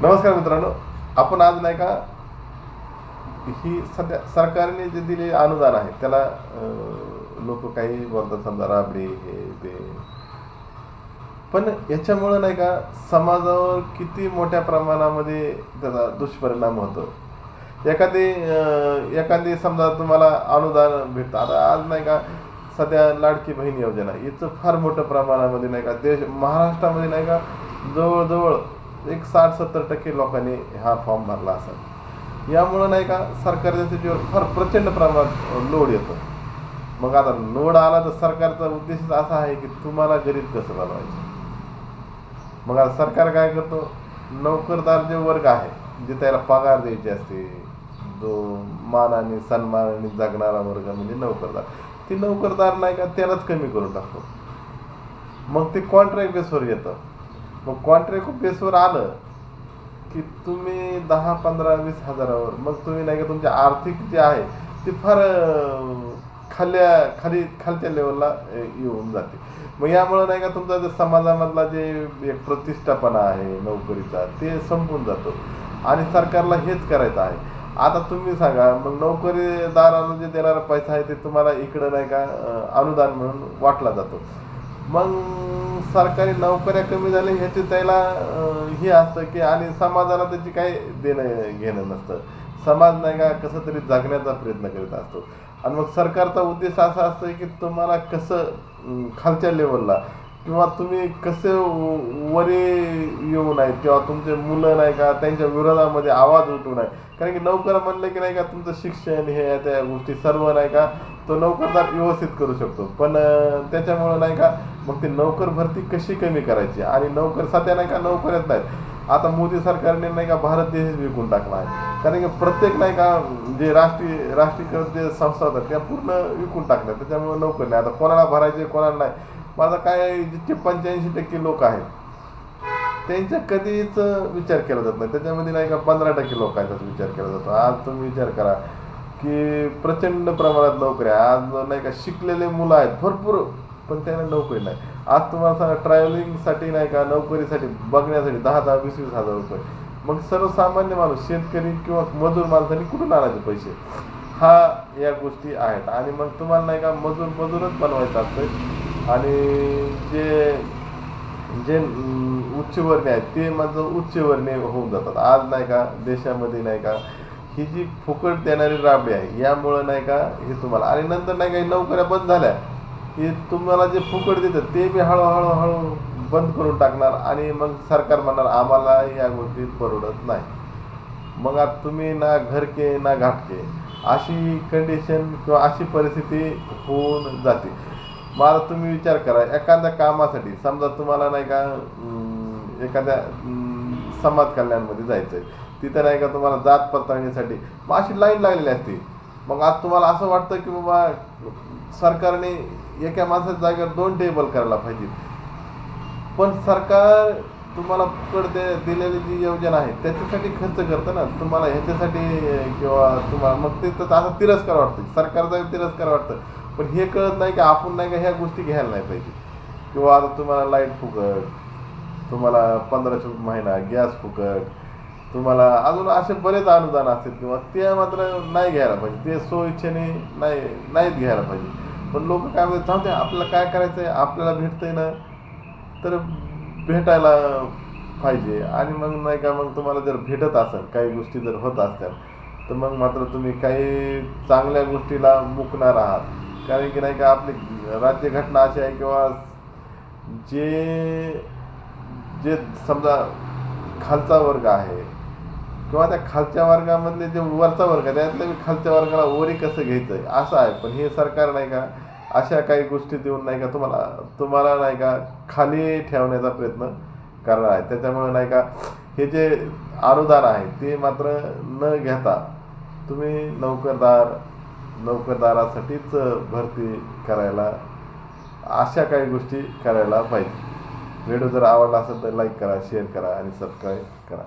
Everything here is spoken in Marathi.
नमस्कार मित्रांनो. आपण आज नाही का ही सध्या सरकारने जे दिले अनुदान आहे त्याला लोक काही बोलतात समजा राबडे हे ते. पण याच्यामुळं नाही का समाजावर किती मोठ्या प्रमाणामध्ये त्याचा दुष्परिणाम होतो. एखादी एखादी समजा तुम्हाला अनुदान भेटतं. आता आज नाही का सध्या लाडकी बहीण योजना याचं फार मोठं प्रमाणामध्ये नाही का देश महाराष्ट्रामध्ये नाही का जवळजवळ एक साठ सत्तर टक्के लोकांनी हा फॉर्म भरला असेल. यामुळं नाही का सरकारच्या स्थितीवर फार प्रचंड प्रमाणात लोड येतो. मग आता लोड आला तर सरकारचा उद्देश असा आहे की तुम्हाला गरीब कसं बनवायचं? मग आता सरकार काय करतो? नोकरदार जे वर्ग आहे जे त्याला पगार द्यायचे असते जो मानाने सन्मानाने जगणारा वर्ग म्हणजे नोकरदार ते नोकरदार नाही का त्यालाच कमी करून टाकतो. मग ते कॉन्ट्रॅक्ट बेसवर येतं. मग कॉन्ट्रॅक्ट बेसवर आलं की तुम्ही दहा पंधरा वीस हजारावर मग तुम्ही नाही का तुमचे आर्थिक जे आहे ते फार खाल्या खाली खालच्या लेवलला येऊन जाते. मग यामुळं नाही का तुमचा जे समाजामधला जे एक प्रतिष्ठापना आहे नोकरीचा ते संपून जातो. आणि सरकारला हेच करायचं आहे. आता तुम्ही सांगा मग नोकरीदाराला जे देणारा पैसा आहे ते तुम्हाला इकडं नाही का अनुदान म्हणून वाटला जातो. मग सरकारी नोकऱ्या कमी झाल्या ह्याचे त्याला हे असतं की आणि समाजाला त्याची काही देणं घेणं नसतं. समाज नाही का कसं तरी जगण्याचा प्रयत्न करीत असतो. आणि मग सरकारचा उद्देश असा असतो की तुम्हाला कसं खालच्या लेवलला किंवा तुम्ही कसे वरी वरे येऊ नये किंवा तुमचे मुलं नाही का त्यांच्या विरोधामध्ये आवाज उठवू नये. कारण की नोकर म्हणलं की नाही का तुमचं शिक्षण हे त्या गोष्टी सर्व नाही का तो नोकरदार व्यवस्थित करू शकतो. पण त्याच्यामुळं नाही का मग ती नोकर भरती कशी कमी करायची? आणि नोकर सध्या नाही का नोकऱ्याच नाहीत. आता मोदी सरकारने नाही का भारत देश विकून टाकला आहे. कारण की प्रत्येक नाही का जे राष्ट्रीय राष्ट्रीयकृत जे संस्था होतात त्या पूर्ण विकून टाकल्या. त्याच्यामुळे नोकर नाही. आता कोणाला भरायचे कोणाला नाही. माझा काय जितके पंच्याऐंशी टक्के लोक आहेत त्यांच्या कधीच विचार केला जात नाही. त्याच्यामध्ये नाही का पंधरा टक्के लोकांचा विचार केला जातो. आज तुम्ही विचार करा की प्रचंड प्रमाणात नोकऱ्या आज नाही का शिकलेले मुलं आहेत भरपूर पण त्यांना नोकरी नाही. आज तुम्हाला सांगा ट्रॅव्हलिंगसाठी नाही का नोकरीसाठी बघण्यासाठी दहा दहा वीस वीस हजार रुपये. मग सर्वसामान्य माणूस शेतकरी किंवा मजूर माणसांनी कुठून आणायचे पैसे? हा या गोष्टी आहेत. आणि मग तुम्हाला नाही का मजूर मजूरच बनवायचं असतं आणि जे जे उच्चवर्णी उच्चवर्णीय आहेत ते माझं उच्चवर्णीय होऊन जातात. आज नाही का देशामध्ये नाही का ही जी फुकट देणारी राबडी आहे यामुळं नाही का हे तुम्हाला आणि नंतर नाही का नोकऱ्या बंद झाल्या. हे तुम्हाला जे फुकट देतात ते बी हळूहळू हळू बंद करून टाकणार आणि मग सरकार म्हणणार आम्हाला या गोष्टीत परवडत नाही. मग आता तुम्ही ना घरके ना घाटके अशी कंडिशन किंवा अशी परिस्थिती होऊन जाते. मला तुम्ही विचार करा एखाद्या कामासाठी समजा तुम्हाला नाही का एखाद्या समाज कल्याणमध्ये जायचं आहे तिथं नाही का तुम्हाला जात पडताळणीसाठी मग अशी लाईन लागलेली असते. मग आज तुम्हाला असं वाटतं की बाबा सरकारने एका माणसाच्या जागेवर दोन टेबल करायला पाहिजे पण सरकार तुम्हाला फुकट दे दिलेली जी योजना आहे त्याच्यासाठी खर्च करतं ना. तुम्हाला ह्याच्यासाठी किंवा तुम्हाला मग ते तर असं तिरस्कार वाटतं सरकारचा तिरस्कार वाटतं. पण हे कळत नाही की आपण नाही का ह्या गोष्टी घ्यायला नाही पाहिजे. किंवा आता तुम्हाला लाइट फुकट तुम्हाला पंधराशे महिना गॅस फुकट तुम्हाला अजून असे बरेच अनुदान असतील किंवा ते मात्र नाही घ्यायला पाहिजे. ते स्वइच्छेने नाही नाहीच घ्यायला पाहिजे. पण लोक काय म्हणतात जाऊ दे आपल्याला काय करायचं आहे आपल्याला भेटतंय ना. तर भेटायला पाहिजे. आणि मग नाही का मग तुम्हाला जर भेटत असेल काही गोष्टी जर होत असतील तर मग मात्र तुम्ही काही चांगल्या गोष्टीला मुकणार आहात. कारण की नाही का आपली राज्यघटना अशी आहे किंवा जे जे समजा खालचा वर्ग आहे किंवा त्या खालच्या वर्गामधले जे वरचा वर्ग आहे त्यातल्या मी खालच्या वर्गाला वरी कसं घ्यायचं आहे असं आहे. पण हे सरकार नाही का अशा काही गोष्टी देऊन नाही का तुम्हाला तुम्हाला नाही का खाली ठेवण्याचा प्रयत्न करणार आहे. त्याच्यामुळे नाही का हे जे अनुदान आहे ते मात्र न घेता तुम्ही नोकरदार नोकरदारासाठीच भरती करायला अशा काही गोष्टी करायला पाहिजे. व्हिडिओ जर आवडला असेल तर लाईक करा शेअर करा आणि सबस्क्राईब करा.